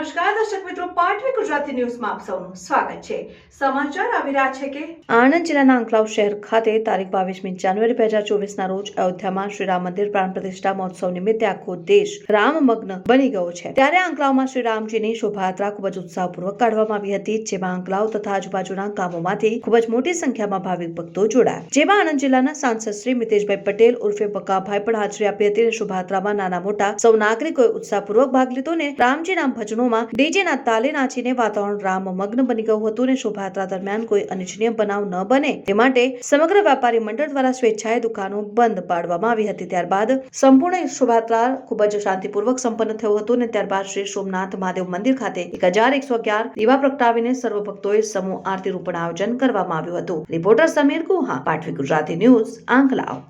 નમસ્કાર, દર્શક મિત્રો, પાટવી ગુજરાતી ન્યૂઝમાં આપ સૌનું સ્વાગત છે. સમાચાર આવી રહ્યા છે કે આણંદ જિલ્લાના અંકલાવ શહેર ખાતે તારીખ બાવીસમી જાન્યુઆરી બે હજાર ચોવીસના રોજ અયોધ્યામાં શ્રી રામ મંદિર પ્રાણ પ્રતિષ્ઠા મહોત્સવ નિમિત્તે આખો દેશ રામમગ્ન બની ગયો છે. ત્યારે અંકલાવમાં શ્રી રામજીની શોભાયાત્રા ખૂબ જ ઉત્સાહપૂર્વક કાઢવામાં આવી હતી, જેમાં અંકલાવ તથા આજુબાજુના ગામોમાંથી ખૂબ જ મોટી સંખ્યામાં ભાવિક ભક્તો જોડાયા. જેમાં આણંદ જિલ્લાના સાંસદ શ્રી મિતેશભાઈ પટેલ, ઉર્ફે બકાભાઈ પણ હાજરી આપી હતી અને શોભાયાત્રામાં નાના મોટા સૌ નાગરિકોએ ઉત્સાહપૂર્વક ભાગ લીધો અને રામજીના ભજનોમાં ડીજેના તાલે નાચીને વાતાવરણ રામમગ્ન બની ગયું હતું અને શોભાયાત્રા દરમિયાન કોઈ અનિચ્છનીય બનાવ ન બને. તે માટે સમગ્ર વેપારી મંડળ દ્વારા સ્વેચ્છાએ દુકાનો બંધ પાડવામાં આવી હતી. ત્યારબાદ સંપૂર્ણ શોભાયાત્રા ખૂબ જ શાંતિપૂર્વક સંપન્ન થયું હતું અને ત્યારબાદ શ્રી સોમનાથ મહાદેવ મંદિર ખાતે એક હજાર એકસો અગિયાર દીવા પ્રગટાવીને સર્વ ભક્તોએ સમૂહ આરતીનું પણ આયોજન કરવામાં આવ્યું હતું. Reporter Samir Guha Patvi Gujarati news, Anklav.